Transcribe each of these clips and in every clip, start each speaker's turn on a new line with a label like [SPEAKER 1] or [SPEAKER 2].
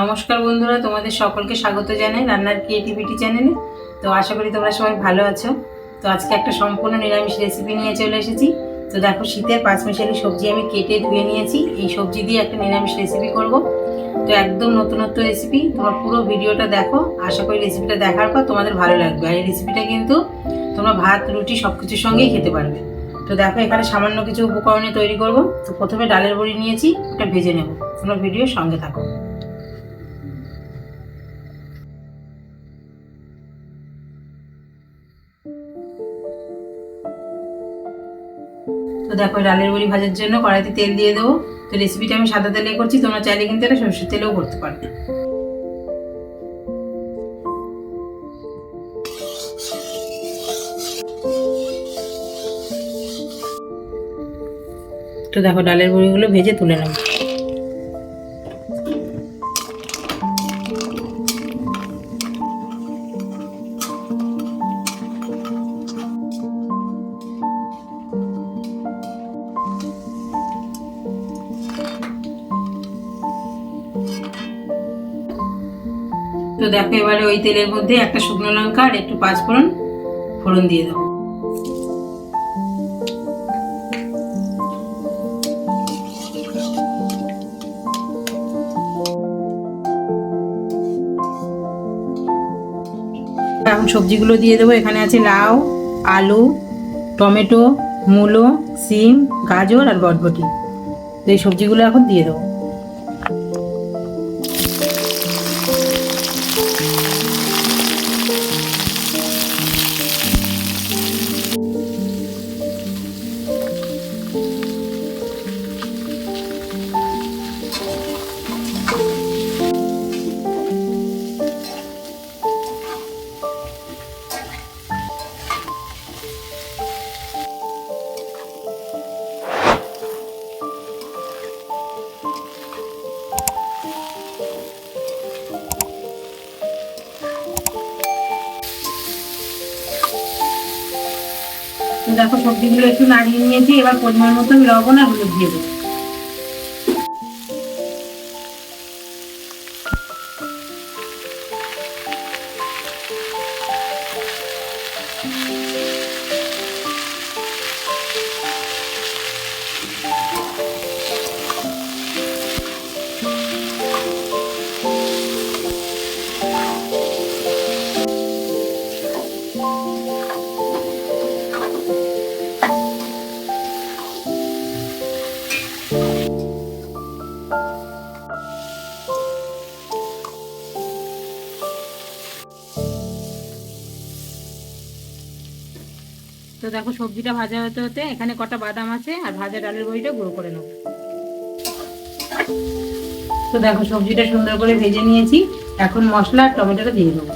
[SPEAKER 1] নমস্কার বন্ধুরা, তোমাদের সকলকে স্বাগত জানাই রান্নার ক্রিয়েটিভিটি চ্যানেলে তো আশা করি তোমরা সবাই ভালো আছো। তো আজকে একটা সম্পূর্ণ নিরামিষ রেসিপি নিয়ে চলে এসেছি। তো দেখো, শীতের পাঁচ পাঁচমিশালি সবজি আমি কেটে ধুয়ে নিয়েছি। এই সবজি দিয়ে একটা নিরামিষ রেসিপি করব। তো একদম নতুনত্ব রেসিপি তোমরা পুরো ভিডিওটা দেখো। আশা করি রেসিপিটা দেখার পর তোমাদের ভালো লাগবে। আর এই রেসিপিটা কিন্তু তোমরা ভাত, রুটি সব কিছুর সঙ্গেই খেতে পারবে। তো দেখো, এখানে সামান্য কিছু উপকরণে তৈরি করব। তো প্রথমে ডালের বড়ি নিয়েছি, ওটা ভেজে নেব। তোমরা ভিডিওর সঙ্গে থাকো। দেখো ডালের বড়ি ভাজার জন্য কড়াইতে তেল দিয়ে দেবো। তো রেসিপিটা আমি সাদা তেলে করছি, তোমরা চাইলে কিন্তু এটা সরষের তেলেও করতে পারো। তো দেখো, ডালের বড়িগুলো ভেজে তুলে নেব। তো দেখো এবারে ওই তেলের মধ্যে একটা শুকনো লঙ্কা আর একটু পাঁচফোড়ন ফোড়ন দিয়ে দেবো। এখন সবজিগুলো দিয়ে দেবো। এখানে আছে লাউ, আলু, টমেটো, মূলো, সিম, গাজর আর বটবটি তো এই সবজিগুলো এখন দিয়ে দেবো। দেখো সবজিগুলো একটু নাড়িয়ে নিয়েছি এবার পরিমাণ মতো লবণ আর হলুদ দিয়ে দেবো। দেখো সবজিটা ভাজা হতে হতে এখানে কটা বাদাম আছে আর ভাজা ডালের বড়িটা গুঁড়ো করে নেব তো দেখো সবজিটা সুন্দর করে ভেজে নিয়েছি। এখন মশলা আর টমেটোটা দিয়ে দেবো।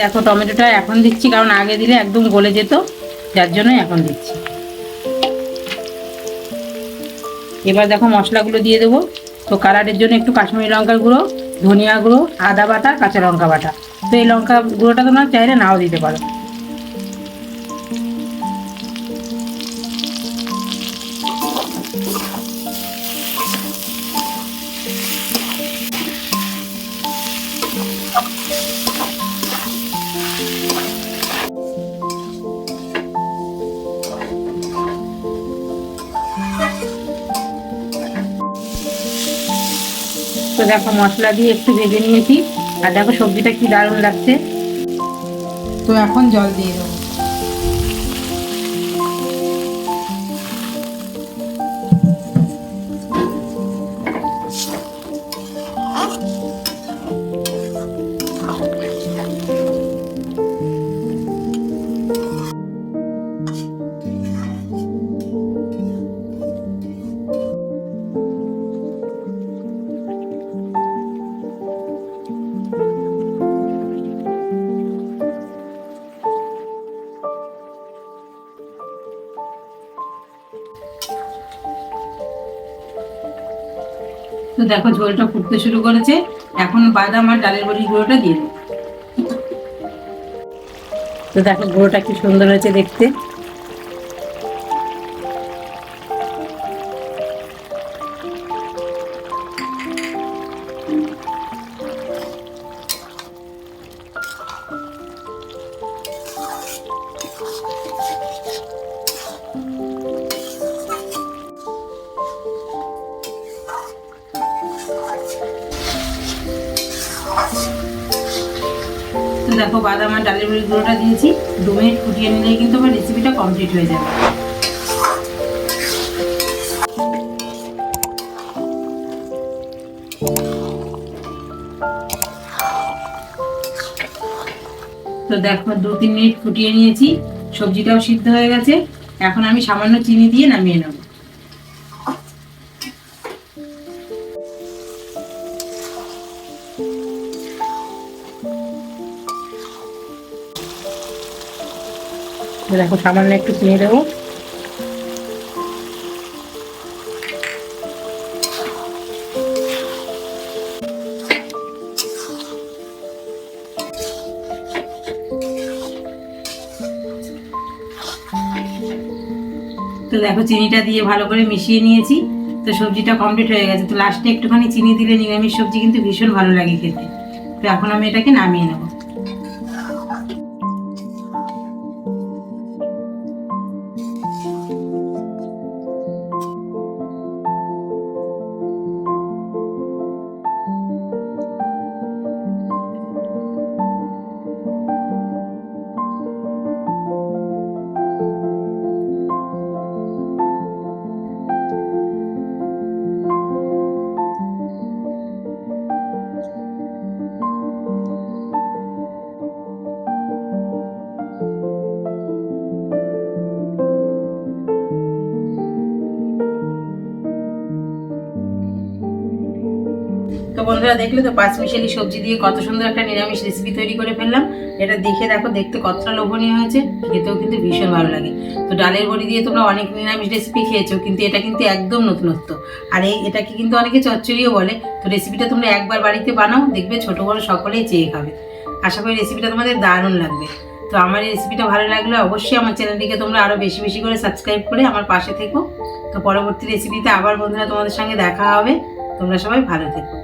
[SPEAKER 1] দেখো টমেটোটা এখন দিচ্ছি, কারণ আগে দিলে একদম গলে যেত, যার জন্য এখন দিচ্ছি। এবার দেখো মশলাগুলো দিয়ে দেবো। তো কালারের জন্য একটু কাশ্মীরি লঙ্কার গুঁড়ো, ধনিয়া গুঁড়ো, আদা বাটা কাঁচা লঙ্কা বাটা। তো এই লঙ্কা গুঁড়োটা তোমরা চাইলে নাও দিতে পারো। তো দেখো মশলা দিয়ে একটু ভেজে নিয়েছি। আর দেখো সবজিটা কি দারুণ লাগছে। তো এখন জল দিয়ে দেবো। তো দেখো ঝোলটা ফুটতে শুরু করেছে। এখন বাদাম আর ডালের বড়ি গুঁড়োটা দিয়ে দেবো। তো দেখো গুঁড়োটা কি সুন্দর হয়েছে দেখতে। দেখো, বাদাম আর ডালের বড়ি গুঁড়োটা দিয়েছি। দু মিনিট ফুটিয়ে নিলেই কিন্তু আমার রেসিপিটা কমপ্লিট হয়ে যাবে। তো দেখো, দু তিন মিনিট ফুটিয়ে নিয়েছি। সবজিটাও সিদ্ধ হয়ে গেছে। এখন আমি সামান্য চিনি দিয়ে নামিয়ে নেব। দেখো, সামান্য একটু চিনি দেবো। তো দেখো, চিনিটা দিয়ে ভালো করে মিশিয়ে নিয়েছি। তো সবজিটা কমপ্লিট হয়ে গেছে। তো লাস্টে একটুখানি চিনি দিলে নিরামিষ সবজি কিন্তু ভীষণ ভালো লাগে খেতে। তো এখন আমি এটাকে নামিয়ে নেব। বন্ধুরা দেখলে তো পাঁচ মিশালি সবজি দিয়ে কত সুন্দর একটা নিরামিষ রেসিপি তৈরি করে ফেললাম। এটা দেখে দেখো, দেখতে কতটা লোভনীয় হয়েছে, খেতেও কিন্তু ভীষণ ভালো লাগে। তো ডালের বড়ি দিয়ে তোমরা অনেক নিরামিষ রেসিপি খেয়েছো, কিন্তু এটা কিন্তু একদম নতুনত্ব। আর এই এটাকে কিন্তু অনেকে চচ্চড়িও বলে। তো রেসিপিটা তোমরা একবার বাড়িতে বানাও, দেখবে ছোট বড় সকলেই চেয়ে খাবে। আশা করি রেসিপিটা তোমাদের দারুণ লাগবে। তো আমার এই রেসিপিটা ভালো লাগলে অবশ্যই আমার চ্যানেলটিকে তোমরা আরও বেশি বেশি করে সাবস্ক্রাইব করে আমার পাশে থেকো। তো পরবর্তী রেসিপিতে আবার বন্ধুরা তোমাদের সঙ্গে দেখা হবে। তোমরা সবাই ভালো থেকো।